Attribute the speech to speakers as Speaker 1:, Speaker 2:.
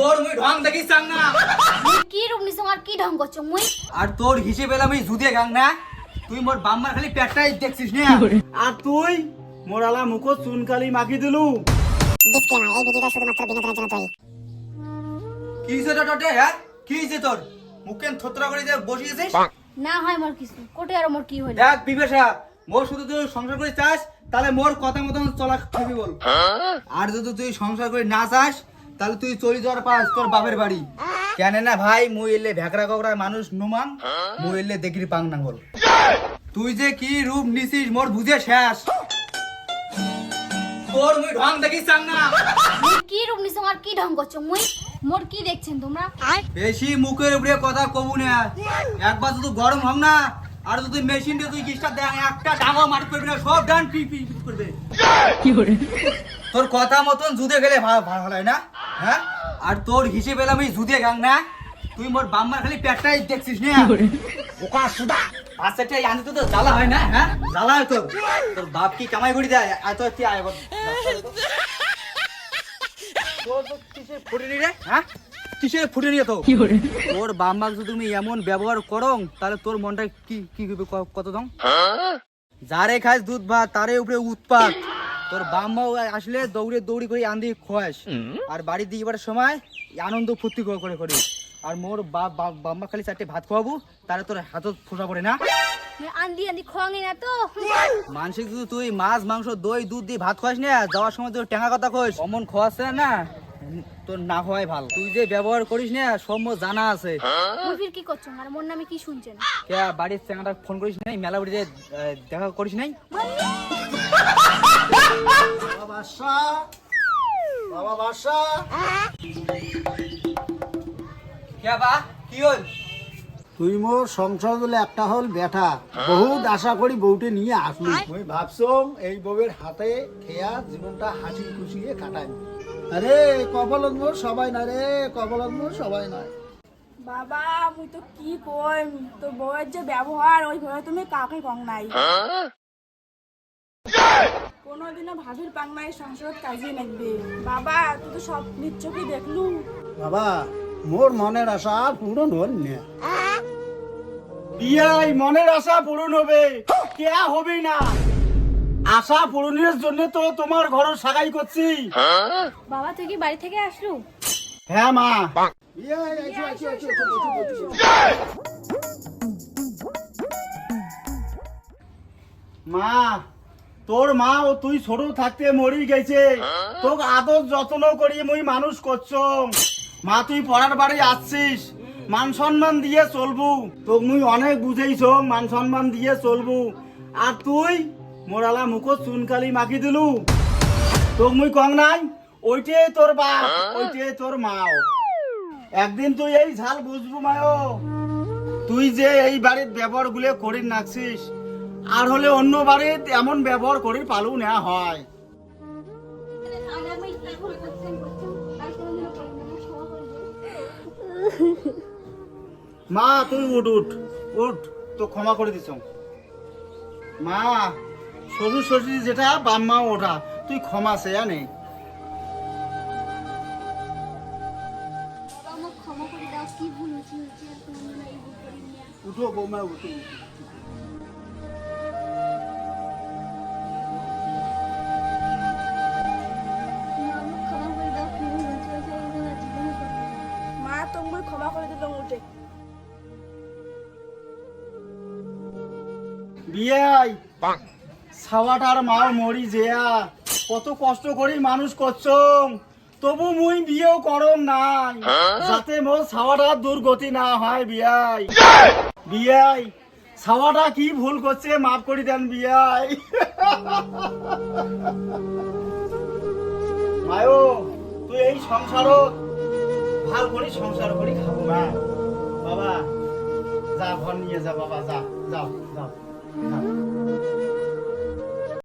Speaker 1: তোর মুই ঢং দেখিস চাং না।
Speaker 2: মুই কি রূপ নিছ আমার কি ঢং করছ মুই?
Speaker 1: আর তোর হিসেবে আমি জুদে গাং না। তুই মোর বাম্মার খালি পেটটাই দেখছিস না।
Speaker 3: আর তুই মুখো চুনকালি মাখি দিলু।
Speaker 4: ডিসক্লেমার এই ভিডিওটা শুধুমাত্র বিনোদনের জন্য তৈরি।
Speaker 1: কি হ্যাঁ? কি হয়েছে তোর? মুখেন থতরা করে যে বসিয়েছিস
Speaker 2: না হয় মোর কিছু। কোটে আর মোর কি হইল?
Speaker 1: দেখ বিবেশা মোর শুধু তুই সংসার করে চাস তাহলে মোর কথা মতন চলা খাবি বল। আর যদি তুই সংসার করে না চাস তাহলে তুই চলে যাওয়ার পাস তোর বাপের বাড়ি। কেন না ভাই মুই এলে ভেকরা ককরা মানুষ নুমাং মুই এলে দেখির পাং না বল তুই যে কি রূপ নিছিস মোর বুঝে শেষ। তোর মুই ঢং দেখিস চাং না।
Speaker 2: কি রূপ নিছ আমার কি ঢং করছ? মুই মোর কি দেখছেন তোমরা?
Speaker 1: বেশি মুখের উপরে কথা কবু না। একবার শুধু গরম হম না আর যদি মেশিন দিয়ে তুই কিসটা দেখ একটা ডাঙা মাটি করবি না সব ডান পি পি করবে। তোর কথা মতন জুদে গেলে ভালো ভালো হয় না? হ্যাঁ? আর তোর হিসেবে আমি জুদে গাং না? তুই মোর বাম্মার খালি পেটটাই দেখছিস না? ওকা সুদা। তো তো জ্বালা হয় না? হ্যাঁ? জ্বালা হয় তোর। তোর বাপ কি কামাই করে দেয়? কি আয় তো কিসের ফুটেনি রে? হ্যাঁ? তো তোর? যদি তুমি এমন ব্যবহার করো তাহলে তোর মনটা কি কি কত দাম যারে খাস দুধ ভাত তারে উপরে উৎপাত। তোর বাম্মা আসলে দৌড়ে দৌড়ি করে আন্দি খোয়াস আর বাড়ি দিয়ে যাবার সময় আনন্দ ফুর্তি করে করে করিস আর মোর বাম্মা খালি চারটে ভাত খাওয়াবো তাহলে তোর হাতত ফোসা পড়ে না।
Speaker 2: আন্দি আন্দি খোয়াঙ্গি না তো।
Speaker 1: মানসিক যদি তুই মাছ মাংস দই দুধ দিয়ে ভাত খাস না যাওয়ার সময় তোর টেঙা কথা কইস অমন খাওয়াচ্ছে না তোর না হওয়াই ভালো। তুই যে ব্যবহার করিস না সব মোর জানা আছে।
Speaker 2: মুই ফির কি করছ? আর মোর নামে কি শুনছেন?
Speaker 1: কে বাড়ির টেঙাটা ফোন করিস নাই মেলা বাড়িতে দেখা করিস নাই?
Speaker 3: বাবা বাসা। বাবা বাসা।
Speaker 1: কে কি হল?
Speaker 3: তুই মোর সংসার হলে একটা হল বেটা। বহুত আশা করি বউটে নিয়ে আসলি। মুই ভাবছং এই বউয়ের হাতে খেয়া জীবনটা হাসি খুশিয়ে কাটাই আরে কপালত মোর সবাই না রে কপালত মোর সবাই নয়
Speaker 5: বাবা মুই তো কি কইম? তোর বউয়ের যে ব্যবহার ওইভাবে তুমি কাউকে কম নাই। কোনোদিনও ভাবির পাং নাই সংসারত কাজে লাগবে। বাবা তুই তো সব নিচ্ছ কি দেখলু।
Speaker 3: বাবা মোর মনের আশা পূরণ হল না। বিয়াই মনের আশা পূরণ হবে। কে হবে না। আশা পূরণের জন্য তো তোমার ঘর সাগাই করছি।
Speaker 2: বাবা তুই কি বাড়ি থেকে আসলু?
Speaker 3: হ্যাঁ মা। মা তোর মা ও তুই ছোট থাকতে মরি গেছে। তোকে আদর যত্ন করি মুই মানুষ করছ মা তুই পড়ার বাড়ি আসছিস। মান সম্মান দিয়ে চলবু। তোকে মুই অনেক বুঝেইছ মান সম্মান দিয়ে চলবু। আর তুই মোরালা মুখত চুনকালি মাখি দিলু। তোক মুই কং নাই ওইটে তোর বাপ ওইটে তোর মাও। একদিন তুই এই ঝাল বুঝবু মায়ো। তুই যে এই বাড়ির ব্যবহারগুলো করি নাকছিস আর হলে অন্য বাড়ির এমন ব্যবহার করে পালু নেওয়া হয়। মা, তুই উঠ উঠ উঠ, তো ক্ষমা করে দিছ। মা শ্বশুর শ্বশুর যেটা বাম্মা ওটা তুই ক্ষমা সে নেই
Speaker 2: বাবা, আমাকে ক্ষমা
Speaker 3: বিয়াই। ছাওয়াটার মাও মরি যেয়া। কত কষ্ট করি মানুষ করছ তবু মুই বিয়েও করম নাই। যাতে মোর ছাওয়াটার দুর্গতি না হয় বিয়াই। বিয়াই ছাওয়াটা কি ভুল করছে মাফ করে দেন বিয়াই। মায়ো তুই এই সংসারত ভালো করে সংসার করি খাব না বাবা যা ঘর নিয়ে যা বাবা যা যাও যাও। 非。